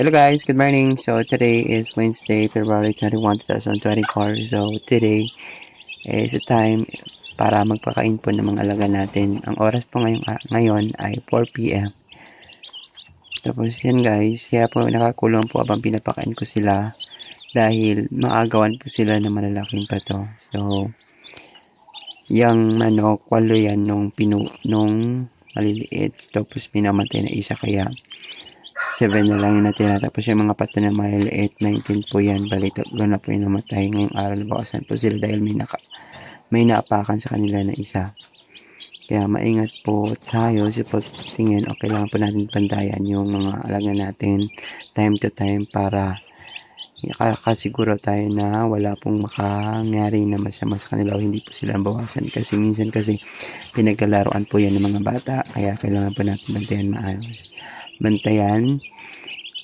Hello guys, good morning. So today is Wednesday, February 21, 2024. So today is the time para magpakain po ng mga alaga natin. Ang oras po ngayon, ngayon ay 4 p.m. Tapos yan guys, kaya po nakakulong po habang pinapakain ko sila dahil maagawan po sila ng malalaking pato. So, yung manok, walo yan nung, pinu, nung maliliit. Tapos minamatay na isa kaya 7 na lang yung natira. Tapos yung mga pato na maliliit, 19 po yan. Bali, tatlo na po yung namatay. Ngayong araw na bawasan po sila dahil may, naka, may naapakan sa kanila na isa. Kaya maingat po tayo sa pagtingin o kailangan po natin pantayan yung mga alaga natin time to time para kakasiguro tayo na wala pong makangyari na masama sa kanila o hindi po sila bawasan kasi minsan kasi pinaglalaroan po yan ng mga bata kaya kailangan po natin bantayan maayos bantayan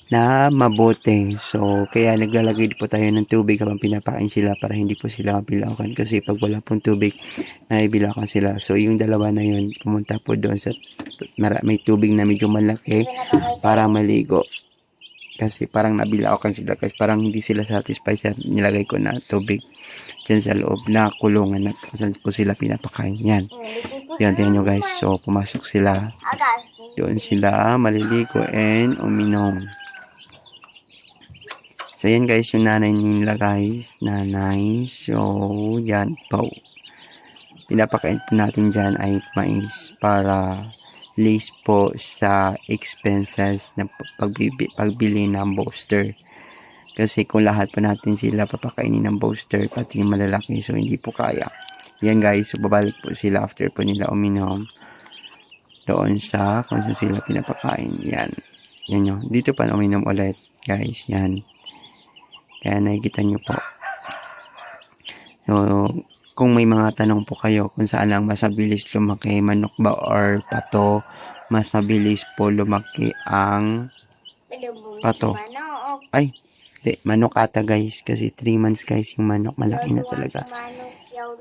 na mabuti. So kaya naglalagay po tayo ng tubig habang pinapakain sila para hindi po sila mabilakan kasi pag wala pong tubig naibilakan sila. So yung dalawa na yun pumunta po doon sa may tubig na medyo malaki para maligo. Kasi parang nabilaukan sila kasi parang hindi sila satisfied sa nilagay ko na tubig dyan sa loob na kulungan na saan ko sila pinapakain. Yan yan tingnan nyo guys. So pumasok sila. Doon sila. Maliligo and uminom. So yan guys yung nanay nila guys. Nanay so yan po. Pinapakain natin dyan ay mais para list po sa expenses na pagbibi, pagbili ng booster. Kasi kung lahat po natin sila papakainin ng booster, pati yung malalaki, so hindi po kaya. Yan guys, so babalik po sila after po nila uminom doon sa kung saan sila pinapakain. Yan. Yan yun. Dito pa uminom ulit, guys. Yan. Kaya nakikita nyo po. So, kung may mga tanong po kayo kung saan lang mas mabilis lumaki, manok ba or pato, mas mabilis po lumaki ang Pato. Ay, di, manok ata guys. Kasi 3 months guys yung manok. Malaki na talaga.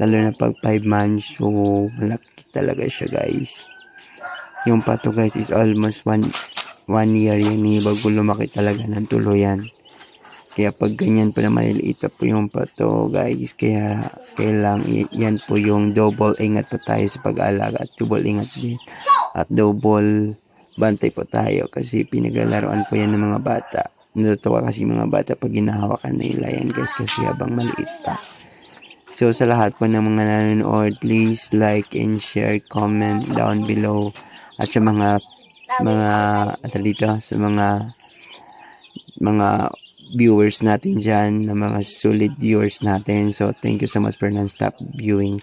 Lalo na pag 5 months, so malaki talaga siya guys. Yung pato guys is almost 1 one year yan eh, bago lumaki talaga ng tuluyan. Kaya pag ganyan po na maliliit pa po yung pato guys, kaya kailang yan po yung double ingat po tayo sa pag-aalaga at double ingat din. At double bantay po tayo kasi pinaglalaroan po yan ng mga bata. Natutuwa kasi mga bata pag ginahawakan nila yan guys kasi habang maliit pa. So sa lahat po ng mga nanonood, please like and share, comment down below. At sa mga mga ano dito, sa mga mga viewers natin dyan, na mga solid viewers natin. So, thank you so much for non-stop viewing.